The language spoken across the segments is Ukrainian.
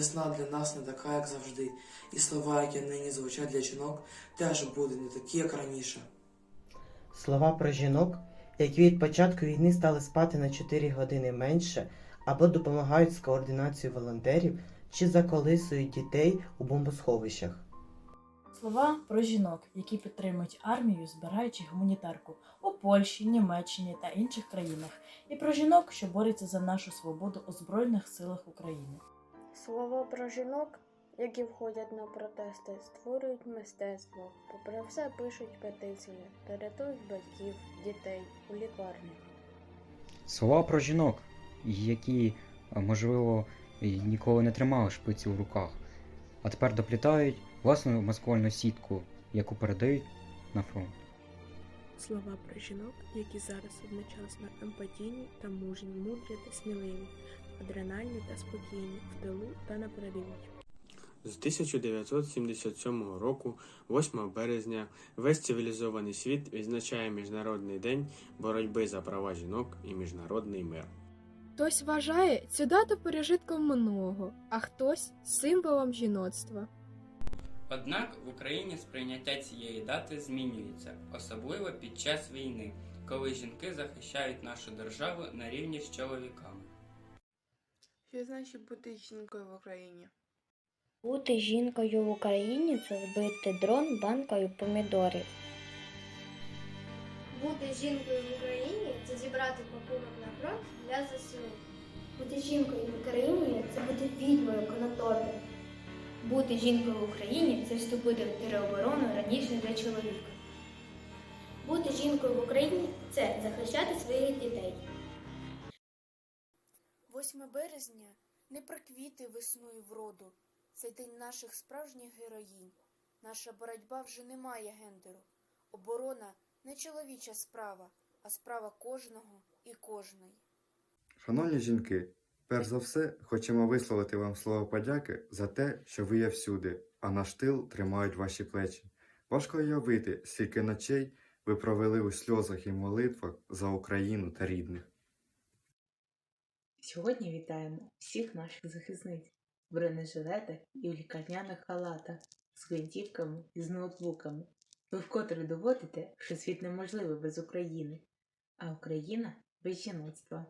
весна для нас не така, як завжди, і слова, які нині звучать для жінок, теж будуть не такі, як раніше. Слова про жінок, які від початку війни стали спати на 4 години менше, або допомагають з координацією волонтерів чи заколисують дітей у бомбосховищах. Слова про жінок, які підтримують армію, збираючи гуманітарку у Польщі, Німеччині та інших країнах, і про жінок, що борються за нашу свободу у Збройних силах України. Слова про жінок, які входять на протести, створюють мистецтво, попри все пишуть петиції та рятують батьків, дітей у лікарнях. Слова про жінок, які, можливо, ніколи не тримали шпиці в руках, а тепер доплітають власну маскувальну сітку, яку передають на фронт. Слова про жінок, які зараз одночасно емпатійні та мужні, мудрі та сміливі, адренальні та спокійні, в тилу та на передовій. З 1977 року, 8 березня, весь цивілізований світ відзначає Міжнародний день боротьби за права жінок і міжнародний мир. Хтось вважає цю дату пережитком минулого, а хтось символом жіноцтва. Однак в Україні сприйняття цієї дати змінюється, особливо під час війни, коли жінки захищають нашу державу на рівні з чоловіками. Що значить бути жінкою в Україні? Бути жінкою в Україні це збити дрон банкою помідорів. Бути жінкою в Україні це зібрати пакунок на фронт для ЗСУ. Бути жінкою в Україні це бути відьмою конотопі. Бути жінкою в Україні це вступити в тероборону раніше за чоловіка. Бути жінкою в Україні це захищати своїх дітей. 8 березня не про квіти весну і вроду. Це день наших справжніх героїнь. Наша боротьба вже не має гендеру. Оборона не чоловіча справа, а справа кожного і кожної. Шановні жінки, перш за все хочемо висловити вам слово подяки за те, що ви є всюди, а наш тил тримають ваші плечі. Важко уявити, скільки ночей ви провели у сльозах і молитвах за Україну та рідних. Сьогодні вітаємо всіх наших захисниць в бронежилетах і в лікарняних халатах з гвинтівками і з ноутбуками. Ви вкотре доводите, що світ неможливий без України, а Україна без жіноцтва.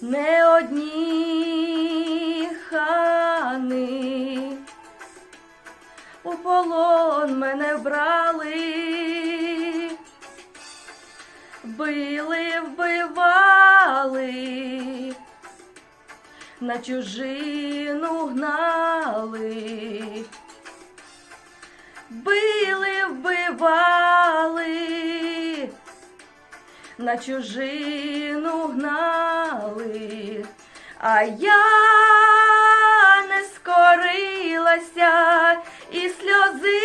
Не одні полон мене брали, били, вбивали, на чужину гнали, били, вбивали на чужину гнали, а я скорилася і сльози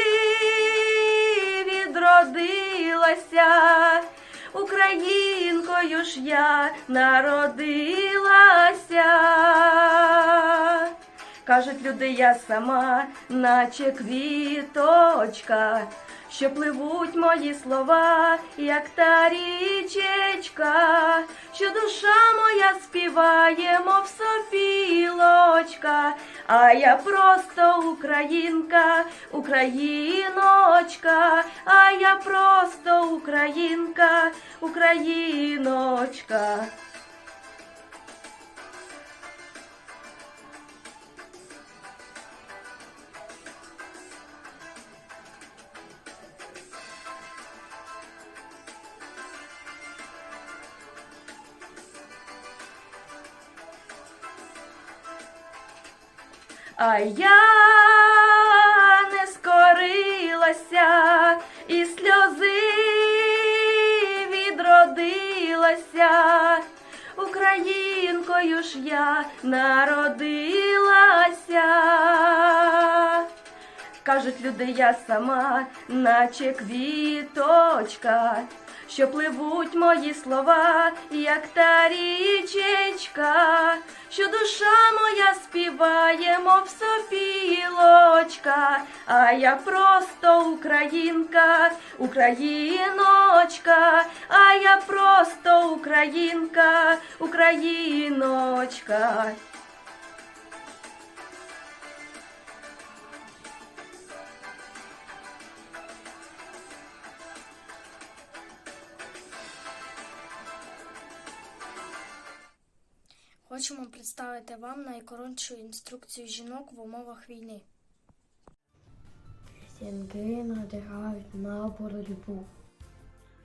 відродилася. Українкою ж я народилася. Кажуть люди, я сама, наче квіточка, що пливуть мої слова, як та річечка, що душа моя співає, мов сопілочка, а я просто українка, україночка, а я просто українка, україночка. А я не скорилася і сльози відродилася. Українкою ж я народилася. Кажуть люди, я сама, наче квіточка, що пливуть мої слова, як та річечка, що душа моя співає, мов сопілочка, а я просто українка, україночка, а я просто українка, україночка. Хочемо представити вам найкоротшу інструкцію жінок в умовах війни. Жінки надягають на боротьбу.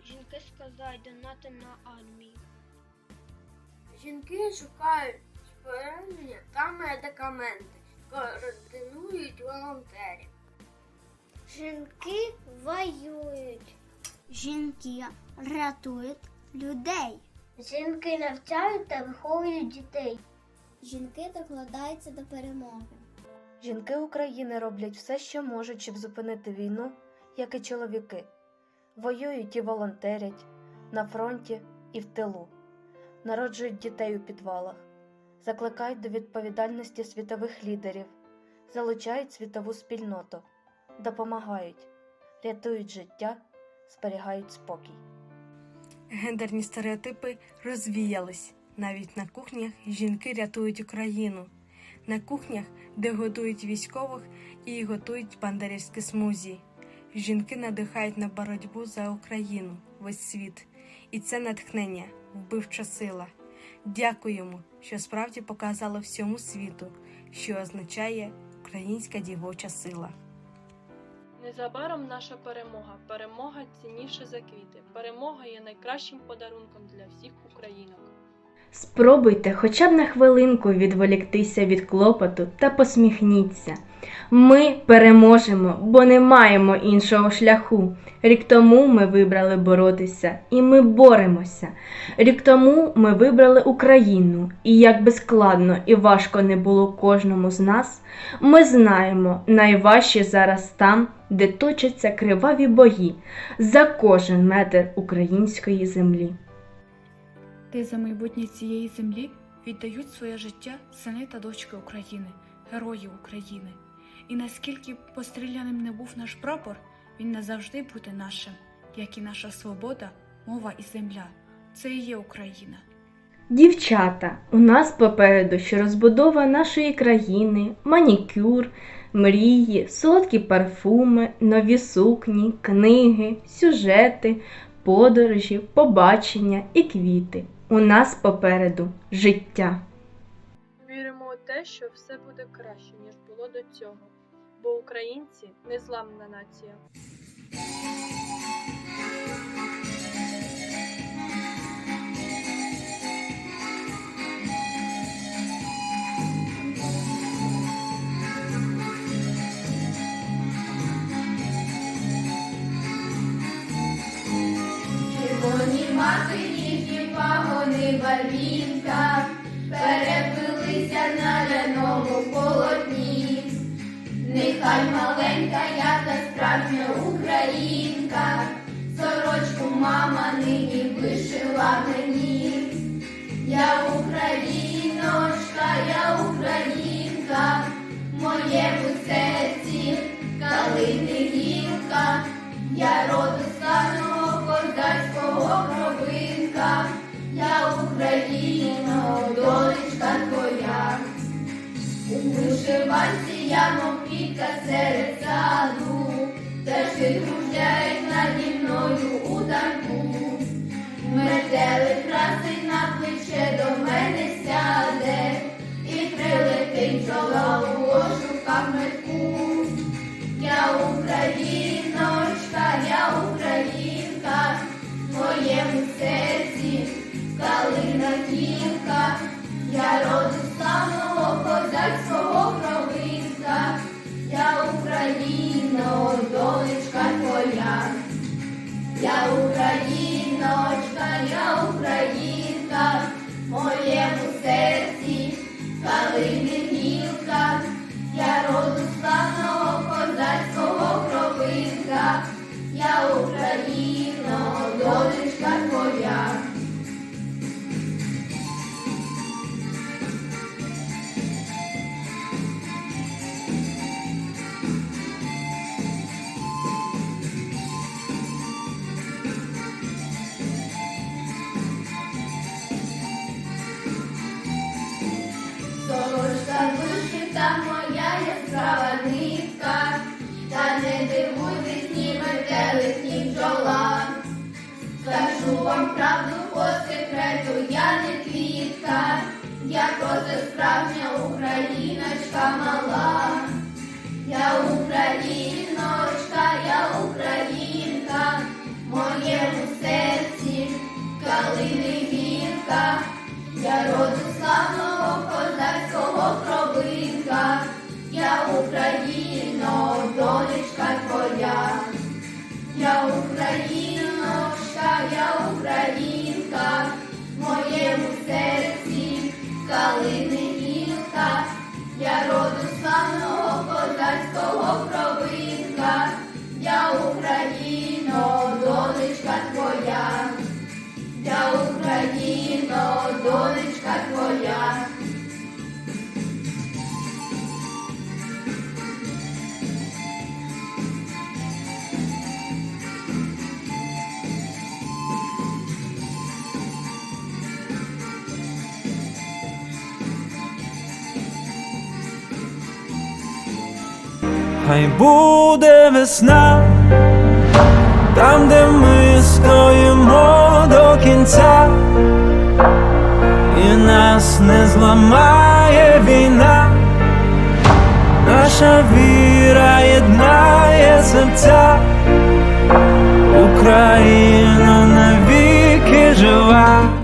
Жінки складають донати на армію. Жінки шукають спорядження та медикаменти, координують волонтерів. Жінки воюють. Жінки рятують людей. Жінки навчають та виховують дітей. Жінки докладаються до перемоги. Жінки України роблять все, що можуть, щоб зупинити війну, як і чоловіки. Воюють і волонтерять на фронті і в тилу, народжують дітей у підвалах, закликають до відповідальності світових лідерів, залучають світову спільноту, допомагають, рятують життя, зберігають спокій. Гендерні стереотипи розвіялись. Навіть на кухнях жінки рятують Україну. На кухнях, де годують військових і готують бандерівські смузі. Жінки надихають на боротьбу за Україну весь світ. І це натхнення, вбивча сила. Дякуємо, що справді показало всьому світу, що означає українська дівоча сила. Незабаром наша перемога. Перемога цінніша за квіти. Перемога є найкращим подарунком для всіх українок. Спробуйте хоча б на хвилинку відволіктися від клопоту та посміхніться. Ми переможемо, бо не маємо іншого шляху. Рік тому ми вибрали боротися, і ми боремося. Рік тому ми вибрали Україну, і як би складно і важко не було кожному з нас, ми знаємо, найважче зараз там, де точаться криваві бої за кожен метр української землі. Де за майбутнє цієї землі віддають своє життя сини та дочки України, герої України. І наскільки постріляним не був наш прапор, він назавжди буде нашим, як і наша свобода, мова і земля. Це і є Україна. Дівчата, у нас попереду ще розбудова нашої країни, манікюр, мрії, солодкі парфуми, нові сукні, книги, сюжети, подорожі, побачення і квіти. У нас попереду життя. Віримо у те, що все буде краще, ніж було до цього. Бо українці незламна нація. Нехай маленька я та справжня українка, сорочку мама нині вишила мені. Я україночка, я українка, моєму серці калини гілка, я роду славного козацького кровинка, я Україно, донечка твоя. У вишиванці я мов квітка серед саду, Пташки кружляють наді мною у танку. Метелик красий на плече до мене сяде, І прилетить бджола у ошуках метку. Не квітка, я просто справжня україночка мала. Я україночка, я українка, в моєму серці калини гірка, я роду славного козацького кровинка, я Україно, Донечка твоя. Хай буде весна, там, де ми стоїмо до кінця, нас не зламає війна, наша віра єднає серця, Україна навіки жива.